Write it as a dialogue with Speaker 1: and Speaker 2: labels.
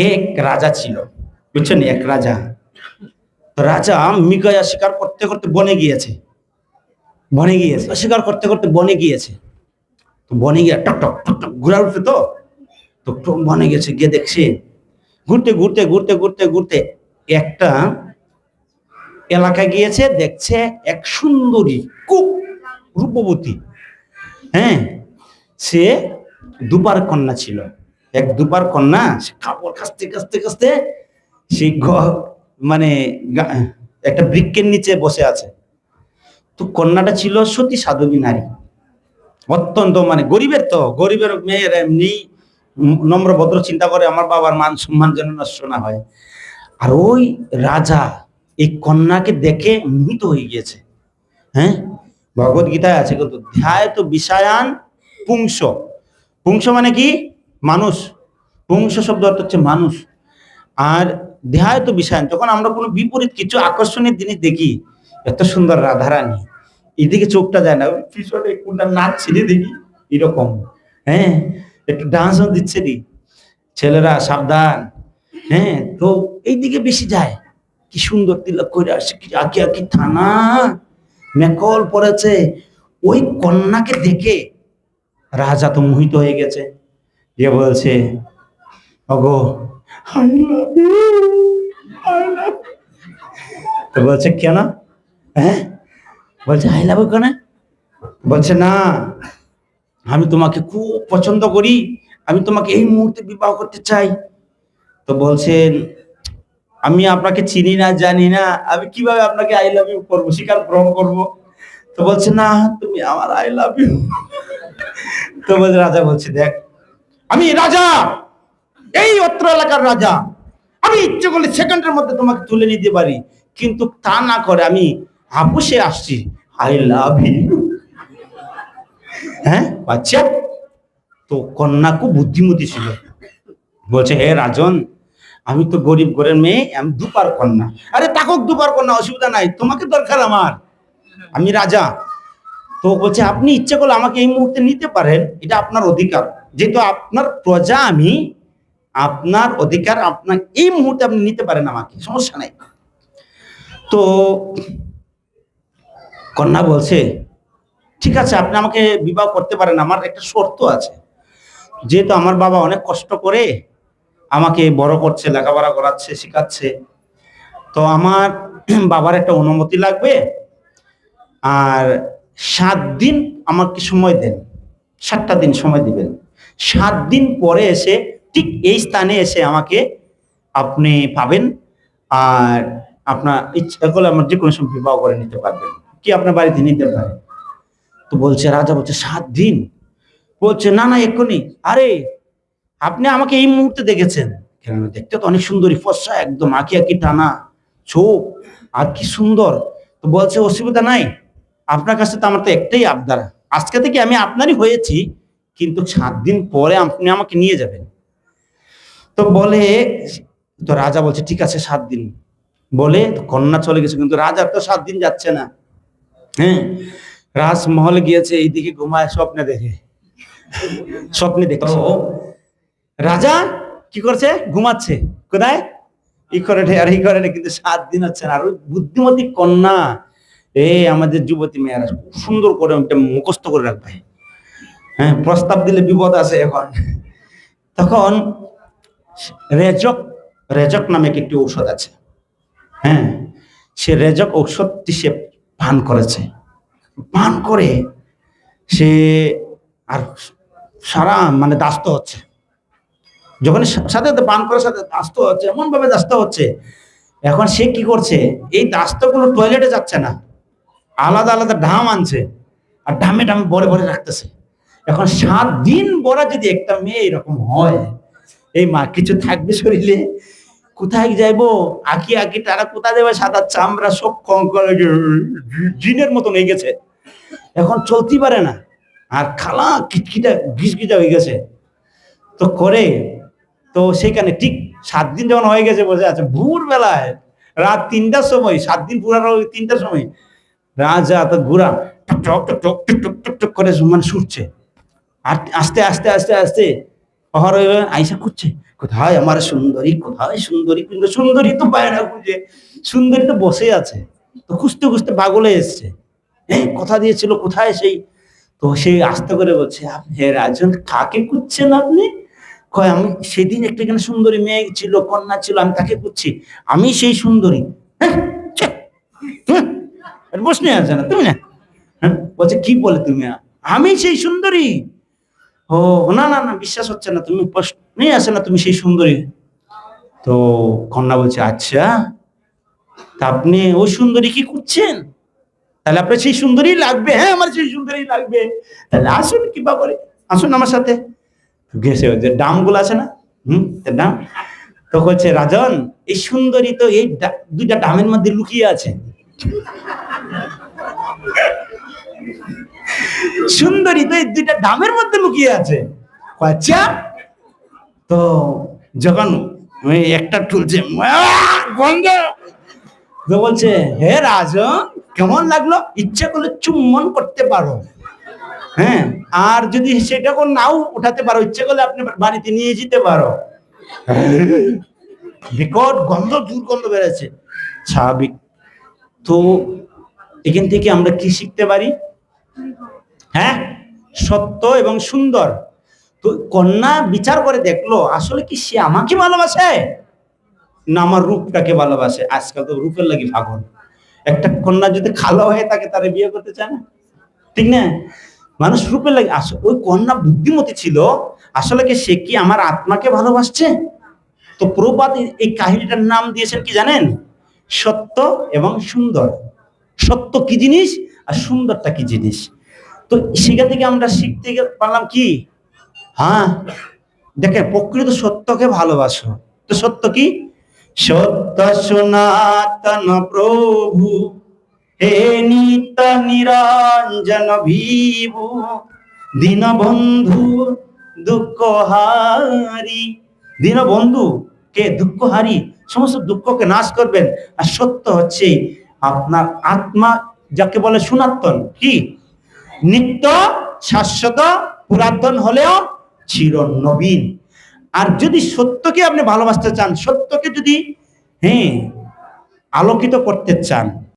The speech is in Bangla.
Speaker 1: এক রাজা ছিল, বুঝছেন? এক রাজা। রাজা মৃগয়া শিকার করতে করতে বনে গিয়েছে। বনে গিয়েছে। শিকার করতে করতে বনে গিয়েছে। তো বনে গিয়ে টক টক টক টক ঘুরা উঠছে তো। তো বনে গেছে গিয়ে দেখছে। ঘুরতে ঘুরতে ঘুরতে ঘুরতে ঘুরতে একটা এলাকায় গিয়েছে, দেখছে এক সুন্দরী খুব রূপবতী। হ্যাঁ সে দুবার কন্যা ছিল। এক দুবার কন্যা, সে কাপড় কাচতে কাচতে সেই ঘ- মানে একটা বৃক্ষের নিচে বসে আছে। তো কন্যাটা ছিল সতী সাধবী নারী। অত্যন্ত মানে গরিবের তো, গরিবের মেয়ের এমনি নম্র ভদ্র চিন্তা করে আমার বাবার মান সম্মান যেন নষ্ট না হয়। আর ওই রাজা এই কন্যাকে দেখে মোহিত হয়ে গিয়েছে। হ্যাঁ? ভগবত গীতায় আছে কিন্তু ধ্যায় তো বিষয়ান পুংস। পুংস মানে কি? মানুষ পুংস শব্দ অর্থ হচ্ছে মানুষ। আর ধ্যায় তো বিষয়ান, যখন আমরা কোনো বিপরীত কিছু আকর্ষণীয় জিনিস দেখি, এত সুন্দর রাধারানী, এদিকে চোখটা যায় না পিছনে কোনটা নাচ রে দেখি, এরকম। হ্যাঁ একটু ডান্সও দিচ্ছে দি ছেলেরা সাবধান। হ্যাঁ তো এইদিকে বেশি যায়। কি সুন্দর তিলক করে আসছে, কি আঁকি আঁকি থানা। মেকল পড়েছে। ওই কন্যাকে দেখে রাজা তো মোহিত হয়ে গেছে। যে বলছে অগো I love you, I love you." তো বলছে কেন? হ্যাঁ? বলছে আই লাভ কেন? বলছে না আমি তোমাকে খুব পছন্দ করি। আমি তোমাকে এই মুহূর্তে বিবাহ করতে চাই। তো বলছেন আমি আপনাকে চিনি না জানি না। আমি কীভাবে আপনাকে আই লাভ ইউ করব? স্বীকার গ্রহণ করব? তো বলছে না তুমি আমার আই লাভ ইউ তো বলছে রাজা বলছে দেখ আমি রাজা। এই অত্র এলাকার রাজা। আমি ইচ্ছে করলে সেকেন্ডের মধ্যে তোমাকে তুলে নিতে পারি। কিন্তু তা না করে আমি আপুসে আসছি। I love you. হ্যাঁ বাচ্চা, তো কন্যা খুব বুদ্ধিমতী ছিল। বলছে, হে রাজন, আমি তো গরিব ঘরের মেয়ে, আমি দুপার কন্যা। আরে তাকক দুপার কন্যা, অসুবিধা নাই। তোমাকে দরকার আমার। আমি রাজা। তো বলছে, আপনি ইচ্ছে করলে আমাকে এই মুহূর্তে নিতে পারেন। এটা আপনার অধিকার। যেহেতু আপনার প্রজা আমি, আপনার অধিকার আপনার এই মুহূর্তে আপনি নিতে পারেন আমাকে, সমস্যা নাই। তো কন্যা বলছে, ঠিক আছে, আপনি আমাকে বিবাহ করতে পারেন, আমার একটা শর্ত আছে। যেহেতু আমার বাবা অনেক কষ্ট করে আমাকে বড় করছে, লেখাপড়া করাচ্ছে, শেখাচ্ছে, তো আমার বাবার একটা অনুমতি লাগবে, আর সাত দিন আমাকে সময় দেন, সাতটা দিন সময় দিবেন। সাত দিন পরে এসে ঠিক এই স্থানে এসে আমাকে আপনি পাবেন। আর আপনার ইচ্ছা করলে আমার যে কোনো সময় বিবাহ করে নিতে পারবেন। কি আপনার বাড়িতে নিতে পারে? তো বলছে, রাজা বলছে, সাত দিন? বলছে, না না, এক্ষুনি। আরে, আপনি আমাকে এই মুহূর্তে দেখেছেন। কেন দেখতে তো অনেক সুন্দরী, ফর্সা, একদম আঁকি আঁকি টানা চোখ, আর কি সুন্দর। তো বলছে, অসুবিধা নাই। আপনার কাছে তো আমার তো একটাই আবদার। আজকে থেকে আমি আপনারই হয়েছি। কিন্তু সাত দিন পরে আপনি আমাকে নিয়ে যাবেন। তো বলে তো রাজা বলছে ঠিক আছে সাত দিন। বলে কন্যা চলে গেছে কিন্তু রাজার তো সাত দিন যাচ্ছে না। হ্যাঁ? রাজমহলে গিয়েছে এইদিকে ঘুমায় স্বপ্নে দেখে। স্বপ্নে দেখছে রাজা কি করছে? ঘুমাচ্ছে। কোথায়? ই করে আর ই করে কিন্তু সাত দিন হচ্ছে না। আর ওই বুদ্ধিমতী কন্যা এ আমাদের যুবতী মেয়েরা খুব সুন্দর করে মুখস্থ করে রাখবে। হ্যাঁ প্রস্তাব দিলে বিপদ আছে এখন। তখন রেজক রেজক নামে একটি ঔষধ আছে। হ্যাঁ সে রেজক ঔষধটি সে পান করেছে। পান করে সে আর সারা মানে দাস্ত হচ্ছে। যখন সাথে সাথে পান করার সাথে দাস্ত হচ্ছে এমন ভাবে দাস্ত হচ্ছে। এখন সে কি করছে? এই দাস্তগুলো টয়লেটে যাচ্ছে না। আলাদা আলাদা ঢাম আনছে। আর ঢামে ঢামে ভরে ভরে রাখতেছে। এখন সাত দিন বড়া যদি একটা মেয়ে এরকম হয়, এই মা কিছু থাকবে শরীরে? কোথায় যাইবো? আঁকি আঁকি তারা কোথায় দেবে? সাদা চামড়া সব জিনের মতন হয়ে গেছে। এখন চলতে পারে না। আর খালা কিটকিটা গিচকিটা হয়ে গেছে। তো করে, তো সেখানে ঠিক সাত দিন যখন হয়ে গেছে বসে আছে আচ্ছা, ভোর বেলায় রাত তিনটার সময়, সাত দিন পুরানো তিনটার সময়, রাজা তো ঘুরা, টক টক টক টক টক টক করে মানে ছুটছে। আর আস্তে আস্তে আস্তে আস্তে অহর আইসা খুঁজছে, কোথায় আমার সুন্দরী, কোথায় সুন্দরী? কিন্তু সুন্দরী তো পায় না খুঁজে, সুন্দরী তো বসে আছে। তো খুঁজতে খুঁজতে পাগলে এসছে। হ্যাঁ কথা দিয়েছিল, কোথায় সেই? তো সে আস্তে করে বলছে, আপনি রাজন, কাকে খুঁজছেন আপনি? কয়, আমি সেদিন একটা এখানে সুন্দরী মেয়ে ছিল, কন্যা ছিল, আমি তাকে খুঁজছি। আমি সেই সুন্দরী। হ্যাঁ বসনে আছে না, তুমি না? হ্যাঁ বলছে, কি বলে তুমি? আমি সেই সুন্দরী। ও না না না, বিশ্বাস হচ্ছে না, তুমি প্রশ্নই আসে না, তুমি সেই সুন্দরী। তো কন্যা বলছে আচ্ছা তা আপনি ওই সুন্দরী কি করছেন? তাহলে আপনার সেই সুন্দরী লাগবে হ্যাঁ আমার সেই সুন্দরী লাগবে। তাহলে আসুন কিবা করে, আসুন আমার সাথে। গেছে, যে ডামগুলো আছে না? হুম ডাম। তো বলছে, রাজন, এই সুন্দরী তো এই দুইটা ডামের মধ্যে লুকিয়ে আছে। সুন্দরী তো এই দুইটা ডামের মধ্যে লুকিয়ে আছে। আচ্ছা তো যখন ওই একটা আহ, গন্ধ! তো বলছে হে রাজন কেমন লাগল? ইচ্ছা করলে চুম্বন করতে পারো। হ্যাঁ আর যদি সেটা কোন নাও উঠাতে পারো ইচ্ছে করলে আপনি বাড়িতে নিয়ে যেতে পারো। বিকট গন্ধ দুর্গন্ধ বেড়েছে। স্বাভাবিক। তো এখান থেকে আমরা কি শিখতে পারি? হ্যাঁ? সত্য এবং সুন্দর। তো কন্যা বিচার করে দেখল, আসলে কি সে আমাকে ভালোবাসে? না, আমার রূপটাকে ভালোবাসে। আজকাল তো রূপের লাগি পাগল একটা কন্যা যদি খালো হয়ে তাকে তারা বিয়ে করতে চায় না? ঠিক না? মানুষ রূপের লাগে ওই কন্যা বুদ্ধিমতী ছিল। আসলে কি সে কি আমার আত্মাকে ভালোবাসছে? তো এই- এই কাহিনীটার নাম দিয়েছেন কি জানেন? সত্য এবং সুন্দর। সত্য কি জিনিস? আর সুন্দরটা কি জিনিস? তো সেখান থেকে আমরা শিখতে পারলাম কি? হ্যাঁ দেখে প্রকৃত সত্যকে ভালোবাসো। তো সত্য কি? সত্য সনাতন প্রভু, হে নিত্য নিরঞ্জন ভিভু হারি দীনবন্ধু কে? দুঃখ হারি সমস্ত দুঃখকে নাশ করবেন। আর সত্য হচ্ছে আপনার আত্মা যাকে বলে সুনাতন, কি? নিত্য শাশ্বত পুরাতন হলেও চির নবীন আর যদি সত্যকে আপনি ভালোবাসতে চান, সত্যকে যদি হ্যাঁ আলোকিত করতে চান